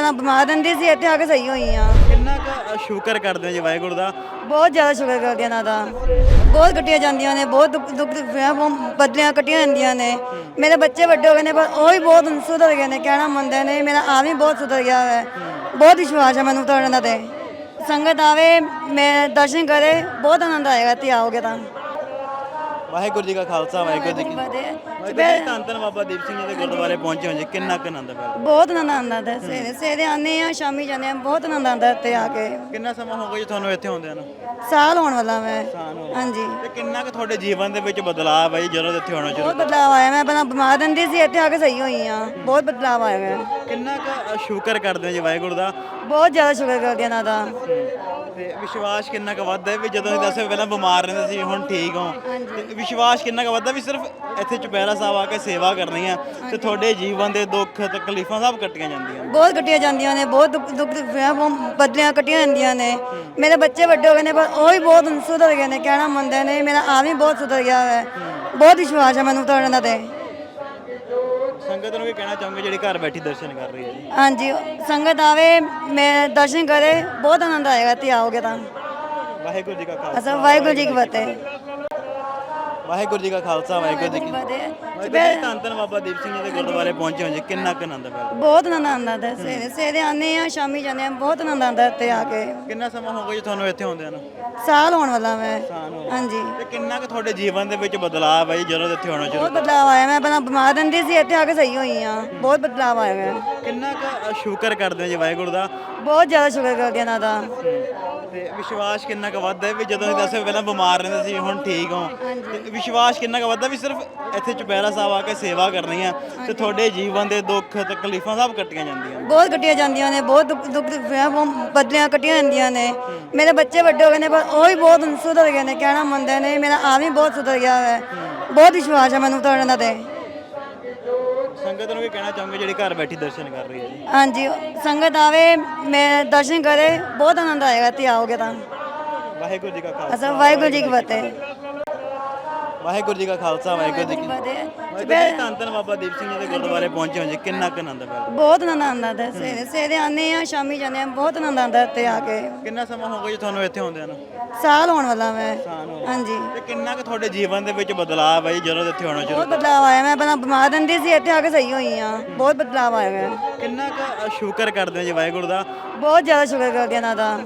ਪਹਿਲਾਂ ਬਿਮਾਰ ਰਹਿੰਦੀ ਸੀ ਇੱਥੇ ਆ ਕੇ ਸਹੀ ਹੋਈ ਆ। ਕਿੰਨਾ ਕੁ ਸ਼ੁਕਰ ਕਰਦੇ ਹੋ ਜੀ ਵਾਹਿਗੁਰੂ ਦਾ? ਬਹੁਤ ਜ਼ਿਆਦਾ ਸ਼ੁਕਰ ਕਰਦੀ ਇਹਨਾਂ ਦਾ। ਬਹੁਤ ਕੱਟੀਆਂ ਜਾਂਦੀਆਂ ਨੇ ਬਹੁਤ ਦੁੱਖ ਦੁੱਖ ਵਿਆਹ ਬਦਲੀਆਂ ਕੱਟੀਆਂ ਜਾਂਦੀਆਂ ਨੇ। ਮੇਰੇ ਬੱਚੇ ਵੱਡੇ ਹੋ ਗਏ ਨੇ ਪਰ ਉਹ ਵੀ ਬਹੁਤ ਸੁਧਰ ਗਏ ਨੇ ਕਹਿਣਾ ਮੰਨਦੇ ਨੇ ਮੇਰਾ ਆ ਵੀ ਬਹੁਤ ਸੁਧਰ ਗਿਆ ਹੈ ਬਹੁਤ ਵਿਸ਼ਵਾਸ ਹੈ ਮੈਨੂੰ ਤਾਂ ਇਹਨਾਂ ਤੇ। ਸੰਗਤ ਆਵੇ ਮੈਂ ਦਰਸ਼ਨ ਕਰੇ ਬਹੁਤ ਆਨੰਦ ਆਏਗਾ ਤੇ ਆਓਗੇ ਤਾਂ। ਵਾਹਿਗੁਰੂ ਜੀ ਕਾ ਖਾਲਸਾ ਵਾਹਿਗੁਰੂ ਜੀ ਕੀ। ਵਾਹਿਗੁਰੂ ਜੀ ਧੰਨ ਧੰਨ ਬਾਬਾ ਦੀਪ ਸਿੰਘ ਜੀ ਦੇ ਗੁਰਦੁਆਰੇ ਪਹੁੰਚੇ ਹੋ ਜੀ। ਕਿੰਨਾ ਕੁ ਆਨੰਦ ਹੈ ਬਹੁਤ ਆਨੰਦ ਆਉਂਦਾ ਸਵੇਰੇ ਸਵੇਰੇ ਆਉਂਦੇ ਆ ਸ਼ਾਮੀ ਜਾਂਦੇ ਆ ਬਹੁਤ ਆਨੰਦ ਆਉਂਦਾ ਇੱਥੇ ਆ ਕੇ। ਕਿੰਨਾ ਸਮਾਂ ਹੋ ਗਿਆ ਜੀ ਤੁਹਾਨੂੰ ਇੱਥੇ ਆਉਂਦਿਆਂ ਨੂੰ? ਸਾਲ ਹੋਣ ਵਾਲਾ ਮੈਂ। ਹਾਂਜੀ। ਤੇ ਕਿੰਨਾ ਕੁ ਤੁਹਾਡੇ ਜੀਵਨ ਦੇ ਵਿੱਚ ਬਦਲਾਅ ਹੈ ਜੀ ਜਦੋਂ ਇੱਥੇ ਆਉਣਾ ਸ਼ੁਰੂ ਬਹੁਤ ਬਦਲਾਅ ਆਇਆ ਮੈਂ ਪਹਿਲਾਂ ਬਿਮਾਰ ਰਹਿੰਦੀ ਸੀ ਇੱਥੇ ਆ ਕੇ ਸਹੀ ਹੋਈ ਆ ਬਹੁਤ ਬਦਲਾਅ ਆਇਆ ਹੈ ਕਿੰਨਾ ਕੁ ਸ਼ੁਕਰ ਕਰਦੇ ਹੋ ਜੀ ਵਾਹਿਗੁਰੂ ਦਾ? ਬਹੁਤ ਜ਼ਿਆਦਾ ਸ਼ੁਕਰ ਕਰਦੀ ਇਹਨਾਂ ਦਾ। ਤੇ ਵਿਸ਼ਵਾਸ ਕਿੰਨਾ ਕੁ ਵੱਧਦਾ ਹੈ ਵੀ ਜਦੋਂ ਅਸੀਂ ਦੱਸੇ ਪਹਿਲਾਂ ਬਿਮਾਰ ਰਹਿੰਦੇ ਸੀ ਹੁਣ ਠੀਕ ਹੋ। ਤੇ ਵਿਸ਼ਵਾਸ ਕਿੰਨਾ ਕੁ ਵੱਧਦਾ ਵੀ ਸਿਰਫ ਇੱਥੇ ਚੁਪਹਿਰਾ ਸਾਹਿਬ ਆ ਕੇ ਸੇਵਾ ਕਰਨੀ ਆ ਤੇ ਤੁਹਾਡੇ ਜੀਵਨ ਦੇ ਦੁੱਖ ਤਕਲੀਫਾਂ ਸਭ ਕੱਟੀਆਂ ਜਾਂਦੀਆਂ ਬਹੁਤ ਕੱਟੀਆਂ ਜਾਂਦੀਆਂ ਨੇ ਬਹੁਤ ਦੁੱਖ ਦੁੱਖ ਬਦਲੀਆਂ ਕੱਟੀਆਂ ਜਾਂਦੀਆਂ ਨੇ। ਮੇਰੇ ਬੱਚੇ ਵੱਡੇ ਹੋ ਗਏ ਨੇ ਪਰ ਉਹ ਵੀ ਬਹੁਤ ਸੁਧਰ ਗਏ ਨੇ ਕਹਿਣਾ ਮੰਨਦੇ ਨੇ ਮੇਰਾ ਆ ਵੀ ਬਹੁਤ ਸੁਧਰ ਗਿਆ ਹੈ। ਬਹੁਤ ਵਿਸ਼ਵਾਸ ਹੈ ਮੈਨੂੰ ਤਾਂ ਇਹਨਾਂ ਤੇ। ਸੰਗਤ ਨੂੰ ਵੀ ਕਹਿਣਾ ਚਾਹੂੰਗਾ ਜਿਹੜੀ ਘਰ ਬੈਠੀ ਦਰਸ਼ਨ ਕਰ ਰਹੀ ਹੈ ਜੀ। ਹਾਂਜੀ ਸੰਗਤ ਆਵੇ ਮੈਂ ਦਰਸ਼ਨ ਕਰੇ ਬਹੁਤ ਆਨੰਦ ਆਏਗਾ ਤੇ ਆਓਗੇ ਤਾਂ। ਵਾਹਿਗੁਰੂ ਜੀ ਕਾ ਖਾਲਸਾ। ਅਸਾਂ ਵਾਹਿਗੁਰੂ ਜੀ ਕੀ ਫਤਿਹ। ਵਾਹਿਗੁਰੂ ਜੀ ਕਾ ਖਾਲਸਾ ਵਾਹਿਗੁਰੂ ਜੀ ਕੀ ਫਤਿਹ। ਜੀ ਧੰਨ ਧੰਨ ਬਾਬਾ ਦੀਪ ਸਿੰਘ ਜੀ ਦੇ ਗੁਰਦੁਆਰੇ ਪਹੁੰਚੇ ਹੋ ਜੀ। ਕਿੰਨਾ ਕੁ ਆਨੰਦ ਹੈ ਬਹੁਤ ਆਨੰਦ ਆਉਂਦਾ ਹੈ ਸਵੇਰੇ ਸਵੇਰੇ ਆਉਂਦੇ ਆ ਸ਼ਾਮੀ ਜਾਂਦੇ ਆ ਬਹੁਤ ਆਨੰਦ ਆਉਂਦਾ ਇੱਥੇ ਆ ਕੇ। ਕਿੰਨਾ ਸਮਾਂ ਹੋ ਗਿਆ ਜੀ ਤੁਹਾਨੂੰ ਇੱਥੇ ਆਉਂਦਿਆਂ ਨੂੰ? ਸਾਲ ਹੋਣ ਵਾਲਾ ਮੈਂ। ਹਾਂਜੀ। ਤੇ ਕਿੰਨਾ ਕੁ ਤੁਹਾਡੇ ਜੀਵਨ ਦੇ ਵਿੱਚ ਬਦਲਾਅ ਜੀ ਜਦੋਂ ਇੱਥੇ ਆਉਣਾ ਸ਼ੁਰੂ ਬਹੁਤ ਬਦਲਾਅ ਆਇਆ। ਮੈਂ ਪਹਿਲਾਂ ਬਿਮਾਰ ਰਹਿੰਦੀ ਸੀ ਇੱਥੇ ਆ ਕੇ ਸਹੀ ਹੋਈ ਆ ਬਹੁਤ ਬਦਲਾਅ ਆਇਆ ਹੈ ਕਿੰਨਾ ਕੁ ਸ਼ੁਕਰ ਕਰਦੇ ਹੋ ਜੀ ਵਾਹਿਗੁਰੂ ਦਾ? ਬਹੁਤ ਜ਼ਿਆਦਾ ਸ਼ੁਕਰ ਕਰਦੀ ਇਹਨਾਂ ਦਾ। ਤੇ ਵਿਸ਼ਵਾਸ ਕਿੰਨਾ ਕੁ ਵੱਧਦਾ ਹੈ ਵੀ ਜਦੋਂ ਅਸੀਂ ਦੱਸੇ ਪਹਿਲਾਂ ਬਿਮਾਰ ਰਹਿੰਦੇ ਸੀ ਹੁਣ ਠੀਕ ਹੋ। ਤੇ ਵਿਸ਼ਵਾਸ ਕਿੰਨਾ ਕੁ ਵੱਧਦਾ ਵੀ ਸਿਰਫ ਇੱਥੇ ਚੁਪਹਿਰਾ ਸਾਹਿਬ ਆ ਕੇ ਸੇਵਾ ਕਰਨੀ ਆ ਤੇ ਤੁਹਾਡੇ ਜੀਵਨ ਦੇ ਦੁੱਖ ਤਕਲੀਫਾਂ ਸਭ ਕੱਟੀਆਂ ਜਾਂਦੀਆਂ ਬਹੁਤ ਕੱਟੀਆਂ ਜਾਂਦੀਆਂ ਨੇ ਬਹੁਤ ਦੁੱਖ ਦੁੱਖ ਬਦਲੀਆਂ ਕੱਟੀਆਂ ਜਾਂਦੀਆਂ ਨੇ। ਮੇਰੇ ਬੱਚੇ ਵੱਡੇ ਹੋ ਗਏ ਨੇ ਪਰ ਉਹ ਵੀ ਬਹੁਤ ਸੁਧਰ ਗਏ ਨੇ ਕਹਿਣਾ ਮੰਨਦੇ ਨੇ ਮੇਰਾ ਆ ਵੀ ਬਹੁਤ ਸੁਧਰ ਗਿਆ ਹੈ। ਬਹੁਤ ਵਿਸ਼ਵਾਸ ਹੈ ਮੈਨੂੰ ਤਾਂ ਇਹਨਾਂ ਤੇ। ਸੰਗਤ ਨੂੰ ਵੀ ਕਹਿਣਾ ਚਾਹੂੰਗਾ ਜਿਹੜੀ ਘਰ ਬੈਠੀ ਦਰਸ਼ਨ ਕਰ ਰਹੀ ਹੈ ਜੀ? ਹਾਂਜੀ ਸੰਗਤ ਆਵੇ ਮੈਂ ਦਰਸ਼ਨ ਕਰੇ ਬਹੁਤ ਆਨੰਦ ਆਏਗਾ ਤੇ ਆਓਗੇ ਤਾਂ। ਵਾਹਿਗੁਰੂ ਜੀ ਕਾ ਖਾਲਸਾ। ਅਸਾਂ ਵਾਹਿਗੁਰੂ ਜੀ ਕੀ ਫਤਿਹ। ਵਾਹਿਗੁਰੂ ਜੀ ਕਾ ਖਾਲਸਾ ਵਾਹਿਗੁਰੂ ਜੀ ਕੀ ਫਤਿਹ। ਵਾਹਿਗੁਰੂ ਜੀ ਧੰਨ ਧੰਨ ਬਾਬਾ ਦੀਪ ਸਿੰਘ ਜੀ ਦੇ ਗੁਰਦੁਆਰੇ ਪਹੁੰਚੇ ਹੋ ਜੀ। ਕਿੰਨਾ ਕੁ ਆਨੰਦ ਹੈ ਬਹੁਤ ਆਨੰਦ ਆਉਂਦਾ ਹੈ। ਸਵੇਰੇ ਸਵੇਰੇ ਆਉਂਦੇ ਆ ਸ਼ਾਮੀ ਜਾਂਦੇ ਆ ਬਹੁਤ ਆਨੰਦ ਆਉਂਦਾ ਇੱਥੇ ਆ ਕੇ। ਕਿੰਨਾ ਸਮਾਂ ਹੋ ਗਿਆ ਜੀ ਤੁਹਾਨੂੰ ਇੱਥੇ ਆਉਂਦਿਆਂ ਨੂੰ? ਸਾਲ ਹੋਣ ਵਾਲਾ ਮੈਂ। ਹਾਂਜੀ। ਤੇ ਕਿੰਨਾ ਕੁ ਤੁਹਾਡੇ ਜੀਵਨ ਦੇ ਵਿੱਚ ਬਦਲਾਅ ਹੈ ਜੀ ਜਦੋਂ ਇੱਥੇ ਆਉਣਾ ਸ਼ੁਰੂ ਬਹੁਤ ਬਦਲਾਅ ਆਇਆ। ਮੈਂ ਪਹਿਲਾਂ ਬਿਮਾਰ ਰਹਿੰਦੀ ਸੀ ਇੱਥੇ ਆ ਕੇ ਸਹੀ ਹੋਈ ਆ ਬਹੁਤ ਬਦਲਾਅ ਆਇਆ ਹੈ ਕਿੰਨਾ ਕੁ ਸ਼ੁਕਰ ਕਰਦੇ ਹੋ ਜੀ ਵਾਹਿਗੁਰੂ ਦਾ? ਬਹੁਤ ਜ਼ਿਆਦਾ ਸ਼ੁਕਰ ਕਰਦੀ ਹਾਂ ਇਹਨਾਂ ਦਾ।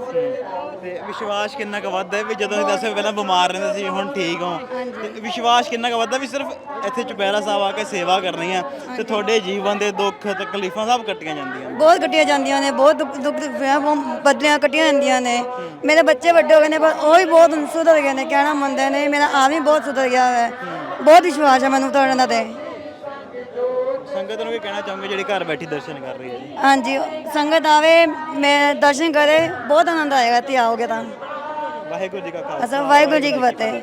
ਤੇ ਵਿਸ਼ਵਾਸ ਕਿੰਨਾ ਕੁ ਵੱਧਦਾ ਹੈ ਵੀ ਜਦੋਂ ਅਸੀਂ ਦੱਸੇ ਪਹਿਲਾਂ ਬਿਮਾਰ ਰਹਿੰਦੇ ਸੀ, ਹੁਣ ਠੀਕ ਹੋ। ਤੇ ਵਿਸ਼ਵਾਸ ਕਿੰਨਾ ਕੁ ਵੱਧਦਾ ਵੀ ਸਿਰਫ ਇੱਥੇ ਚੁਪਹਿਰਾ ਸਾਹਿਬ ਆ ਕੇ ਸੇਵਾ ਕਰਨੀ ਆ ਤੇ ਤੁਹਾਡੇ ਜੀਵਨ ਦੇ ਦੁੱਖ ਤਕਲੀਫਾਂ ਸਭ ਕੱਟੀਆਂ ਜਾਂਦੀਆਂ ਬਹੁਤ ਕੱਟੀਆਂ ਜਾਂਦੀਆਂ ਨੇ, ਬਹੁਤ ਦੁੱਖ ਦੁੱਖ ਵਿਆਹ ਬਦਲੀਆਂ ਕੱਟੀਆਂ ਜਾਂਦੀਆਂ ਨੇ। ਮੇਰੇ ਬੱਚੇ ਵੱਡੇ ਹੋ ਗਏ ਨੇ, ਪਰ ਉਹ ਵੀ ਬਹੁਤ ਸੁਧਰ ਗਏ ਨੇ, ਕਹਿਣਾ ਮੰਨਦੇ ਨੇ, ਮੇਰਾ ਆਦਮੀ ਬਹੁਤ ਸੁਧਰ ਗਿਆ ਹੈ। ਬਹੁਤ ਵਿਸ਼ਵਾਸ ਹੈ ਮੈਨੂੰ ਤੁਹਾਡੇ ਨਾਲ ਤੇ। ਸੰਗਤ ਨੂੰ ਵੀ ਕਹਿਣਾ ਚਾਹੂੰਗਾ ਜਿਹੜੀ ਘਰ ਬੈਠੀ ਦਰਸ਼ਨ ਕਰ ਰਹੀ ਹੈ ਜੀ। ਹਾਂਜੀ ਸੰਗਤ ਆਵੇ ਮੈਂ ਦਰਸ਼ਨ ਕਰੇ ਬਹੁਤ ਆਨੰਦ ਆਏਗਾ ਤੇ ਆਓਗੇ ਤਾਂ। ਵਾਹਿਗੁਰੂ ਜੀ ਕਾ ਖਾਲਸਾ। ਅਸਾਂ ਵਾਹਿਗੁਰੂ ਜੀ ਕੀ ਫਤਿਹ।